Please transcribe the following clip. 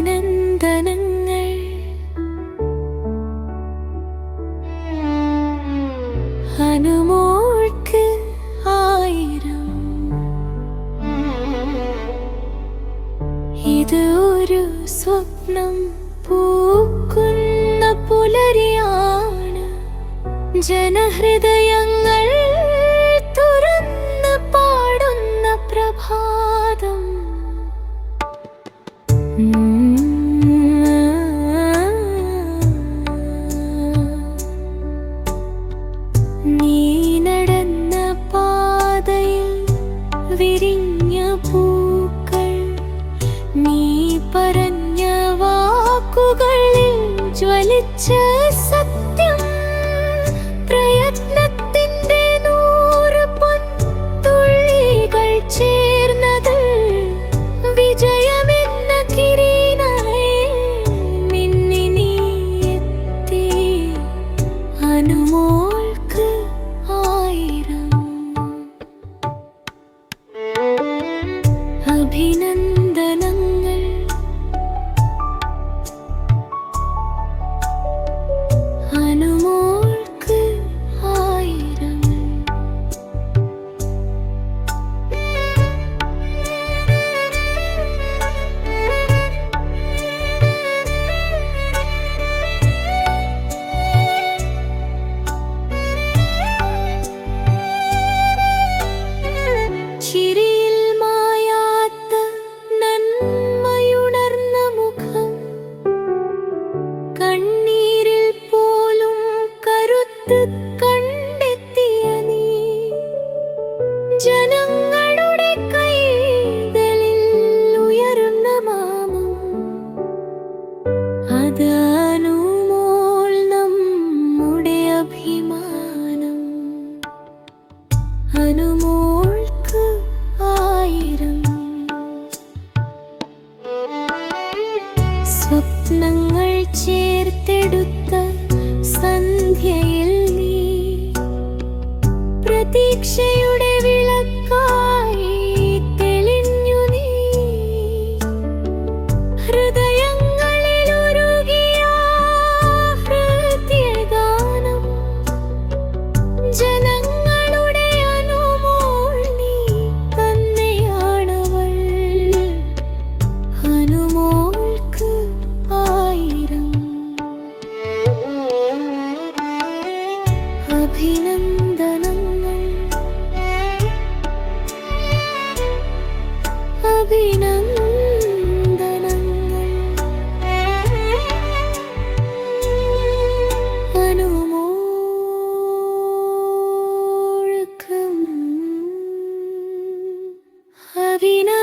അഭിനന്ദനങ്ങൾ. ഹനുമോൾക്ക് ആയിരം. ഇത് ഒരു സ്വപ്നം. പൂക്കുന്ന പുലരിയാണ്. ജനഹൃദയങ്ങൾ തുറന്ന് പാടുന്ന പ്രഭാതം. നീ നടന്ന പാതയിൽ വിരിഞ്ഞ പൂക്കൾ നീ പറഞ്ഞ വാക്കുകളിൽ ജ്വലിച്ച അഭിനന്ദനങ്ങൾ സ്വപ്നങ്ങൾ ചേർത്തെടുത്ത സന്ധ്യയിൽ നീ പ്രതീക്ഷയുടെ വിളക്കായി തെളിഞ്ഞു നീ. ഹൃദയങ്ങളിൽ അഭിനന്ദനങ്ങൾ. അഭിനന്ദനങ്ങൾ. അനുമോഴക്കം. അഭിന